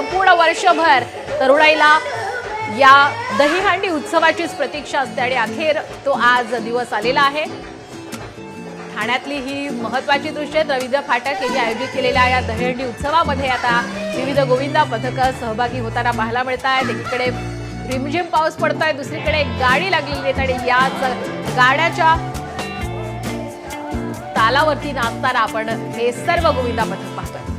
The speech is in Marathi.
संपूर्ण वर्षभर तरुणाईला या दहीहंडी उत्सवाचीच प्रतीक्षा असते आणि अखेर तो आज दिवस आलेला आहे. ठाण्यातली ही महत्वाची दृश्य रवींद्र फाटक यांनी आयोजित केलेल्या या दहीहंडी उत्सवामध्ये आता विविध गोविंदा पथकं सहभागी होताना पाहायला मिळत आहेत एकीकडे रिमझिम पाऊस पडतोय दुसरीकडे एक गाडी लागलेली आहे आणि याच गाड्याच्या तालावरती नाचताना आपण हे सर्व गोविंदा पथक पाहतोय.